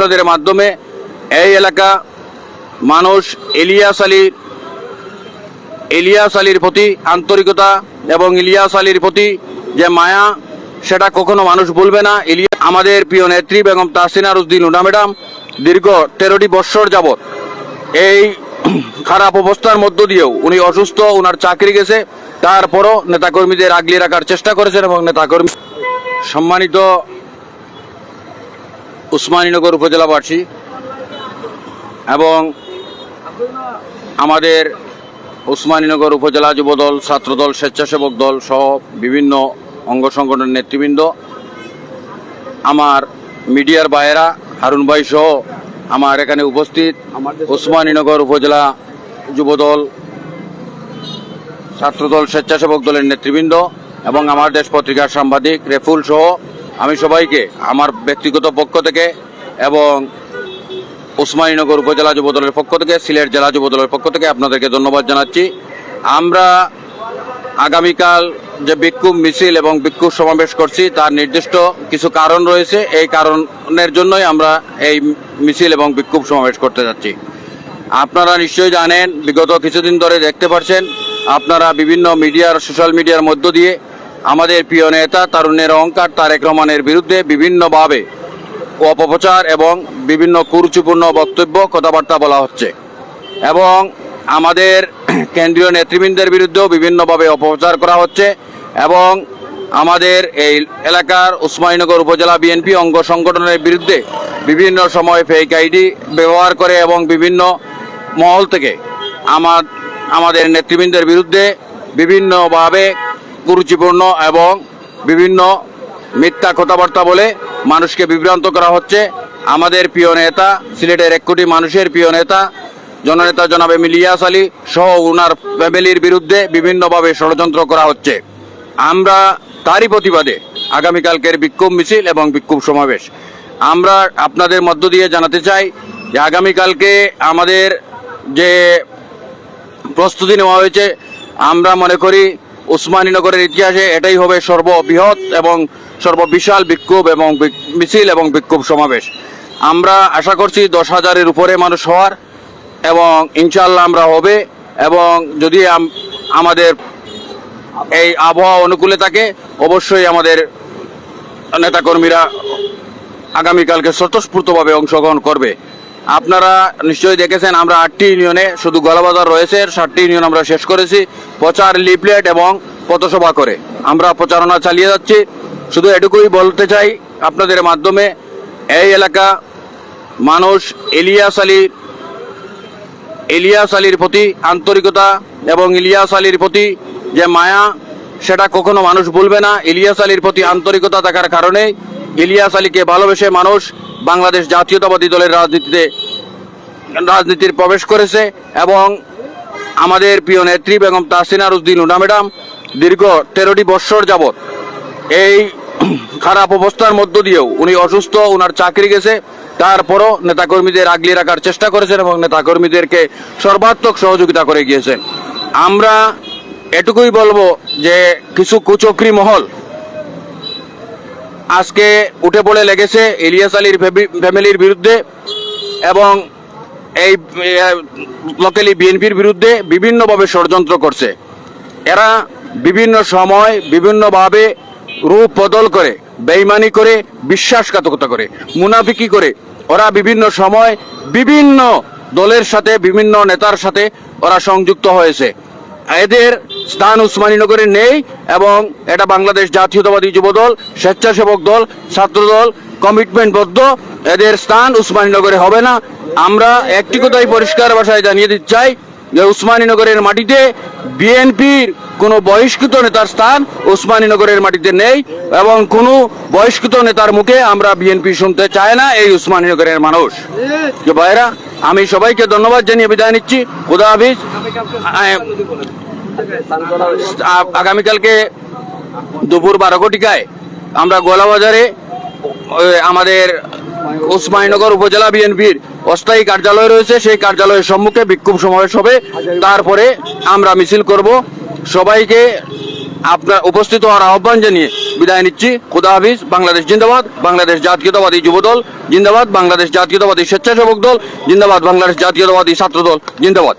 আপনাদের মাধ্যমে এই এলাকা মানুষ ইলিয়াস আলীর ইলিয়াস আলীর প্রতি আন্তরিকতা এবং ইলিয়াস আলীর প্রতি যে মায়া, সেটা কখনো মানুষ ভুলবে না। ইলিয়া আমাদের প্রিয় নেত্রী বেগম তাসিনা রুদ্দিন উডা ম্যাডাম দীর্ঘ তেরোটি বৎসর যাবৎ এই খারাপ অবস্থার মধ্য দিয়েও উনি অসুস্থ ওনার চাকরি গেছে। তারপরও নেতাকর্মীদের আগলে রাখার চেষ্টা করেছেন এবং নেতাকর্মী সম্মানিত উসমানীনগর উপজেলাবাসী এবং আমাদের উসমানীনগর উপজেলা যুবদল, ছাত্রদল, স্বেচ্ছাসেবক দল সহ বিভিন্ন অঙ্গ সংগঠনের নেতৃবৃন্দ, আমার মিডিয়ার বাইরা হারুন ভাই সহ আমার এখানে উপস্থিত উসমানীনগর উপজেলা যুবদল, ছাত্রদল, স্বেচ্ছাসেবক দলের নেতৃবৃন্দ এবং আমার দেশ পত্রিকার সাংবাদিক রেফুল সহ আমি সবাইকে আমার ব্যক্তিগত পক্ষ থেকে এবং উসমানীনগর উপজেলা যুবদলের পক্ষ থেকে, সিলেট জেলা যুবদলের পক্ষ থেকে আপনাদেরকে ধন্যবাদ জানাচ্ছি। আমরা আগামীকাল যে বিক্ষোভ মিছিল এবং বিক্ষোভ সমাবেশ করছি, তার নির্দিষ্ট কিছু কারণ রয়েছে। এই কারণের জন্যই আমরা এই মিছিল এবং বিক্ষোভ সমাবেশ করতে যাচ্ছি। আপনারা নিশ্চয়ই জানেন, বিগত কিছুদিন ধরে দেখতে পাচ্ছেন, আপনারা বিভিন্ন মিডিয়ার, সোশ্যাল মিডিয়ার মধ্য দিয়ে আমাদের প্রিয় নেতা তারুণের অহংকার তারেক রহমানের বিরুদ্ধে বিভিন্নভাবে অপপ্রচার এবং বিভিন্ন কুরুচিপূর্ণ বক্তব্য কথাবার্তা বলা হচ্ছে। এবং আমাদের কেন্দ্রীয় নেতৃবৃন্দের বিরুদ্ধেও বিভিন্নভাবে অপপ্রচার করা হচ্ছে এবং আমাদের এই এলাকার উসমানীনগর উপজেলা বিএনপি অঙ্গ সংগঠনের বিরুদ্ধে বিভিন্ন সময় ফেক আইডি ব্যবহার করে এবং বিভিন্ন মহল থেকে আমার, আমাদের নেতৃবৃন্দের বিরুদ্ধে বিভিন্নভাবে কুরুচিপূর্ণ এবং বিভিন্ন মিথ্যা কথাবার্তা বলে মানুষকে বিভ্রান্ত করা হচ্ছে। আমাদের প্রিয় নেতা, সিলেটের এক কোটি মানুষের প্রিয় নেতা, জননেতা জনাব এম ইলিয়াস আলী সহ ওনার ফ্যামিলির বিরুদ্ধে বিভিন্নভাবে ষড়যন্ত্র করা হচ্ছে। আমরা তারই প্রতিবাদে আগামীকালকের বিক্ষোভ মিছিল এবং বিক্ষোভ সমাবেশ। আমরা আপনাদের মধ্য দিয়ে জানাতে চাই যে আগামীকালকে আমাদের যে প্রস্তুতি নেওয়া হয়েছে, আমরা মনে করি উসমানীনগরের ইতিহাসে এটাই হবে সর্ববৃহৎ এবং সর্ববিশাল বিক্ষোভ এবং মিছিল এবং বিক্ষোভ সমাবেশ। আমরা আশা করছি দশ হাজারের উপরে মানুষ হওয়ার এবং ইনশাল্লাহ আমরা হবে এবং যদি আমাদের এই আবহাওয়া অনুকূলে থাকে, অবশ্যই আমাদের নেতাকর্মীরা আগামীকালকে স্বতঃস্ফূর্তভাবে অংশগ্রহণ করবে। আপনারা নিশ্চয়ই দেখেছেন, আমরা আটটি ইউনিয়নে শুধু গলাবাজার রয়েছে সাতটি ইউনিয়ন আমরা শেষ করেছি, প্রচার লিফলেট এবং পথসভা করে। আমরা প্রচারণা চালিয়ে যাচ্ছি। শুধু এটুকুই বলতে চাই আপনাদের মাধ্যমে, এই এলাকা মানুষ ইলিয়াস আলীর ইলিয়াস আলীর প্রতি আন্তরিকতা এবং ইলিয়াস আলীর প্রতি যে মায়া, সেটা কখনো মানুষ ভুলবে না। ইলিয়াস আলীর প্রতি আন্তরিকতা থাকার কারণে ইলিয়াস আলীকে ভালোবেসে মানুষ বাংলাদেশ জাতীয়তাবাদী দলের রাজনীতিতে, রাজনীতির প্রবেশ করেছে এবং আমাদের প্রিয় নেত্রী বেগম তাসিনা রুদ্দিন উনা ম্যাডাম দীর্ঘ তেরোটি বৎসর যাবৎ এই খারাপ অবস্থার মধ্য দিয়েও উনি অসুস্থ ওনার চাকরি গেছে। তারপরও নেতাকর্মীদের আগলে রাখার চেষ্টা করেছেন এবং নেতাকর্মীদেরকে সর্বাত্মক সহযোগিতা করে গিয়েছেন। আমরা এটুকুই বলব যে কিছু কুচক্রি মহল আজকে উঠে পড়ে লেগেছে ইলিয়াস আলীর ফ্যামি- ফ্যামিলির বিরুদ্ধে এবং এই লোকালি বিএনপির বিরুদ্ধে বিভিন্নভাবে ষড়যন্ত্র করছে। এরা বিভিন্ন সময় বিভিন্নভাবে রূপ বদল করে, বেইমানি করে, বিশ্বাসঘাতকতা করে, মুনাফিকি করে। ওরা বিভিন্ন সময় বিভিন্ন দলের সাথে, বিভিন্ন নেতার সাথে ওরা সংযুক্ত হয়েছে। এদের স্থান উসমানীনগরে নেই এবং এটা বাংলাদেশ জাতীয়তাবাদী যুবদল, স্বেচ্ছাসেবক দল, ছাত্রদল কমিটমেন্টবদ্ধ এদের স্থান উসমানীনগরে হবে না। আমরা একটি কথাই পরিষ্কার ভাষায় জানিয়ে দিতে চাই যে উসমানীনগরের মাটিতে বিএনপির কোনো বহিষ্কৃত নেতার স্থান উসমানীনগরের মাটিতে নেই এবং কোনো বহিষ্কৃত নেতার মুখে আমরা বিএনপি শুনতে চাই না এই উসমানীনগরের মানুষ। যে ভাইরা আমি সবাইকে ধন্যবাদ জানিয়ে বিদায় নিচ্ছি। খুদা হাফিজ। আগামীকালকে দুপুর বারো কোটিকায় আমরা গোলাবাজারে আমাদের উসমানীনগর উপজেলা বিএনপির অস্থায়ী কার্যালয় রয়েছে। সেই কার্যালয়ের সম্মুখে বিক্ষোভ সমাবেশ হবে। তারপরে আমরা মিছিল করব। সবাইকে আপনার উপস্থিত হওয়ার আহ্বান জানিয়ে বিদায় নিচ্ছি। খুদা হাফিজ। বাংলাদেশ জিন্দাবাদ। বাংলাদেশ জাতীয়তাবাদী যুব দল জিন্দাবাদ। বাংলাদেশ জাতীয়তাবাদী স্বেচ্ছাসেবক দল জিন্দাবাদ। বাংলাদেশ জাতীয়তাবাদী ছাত্র দল জিন্দাবাদ।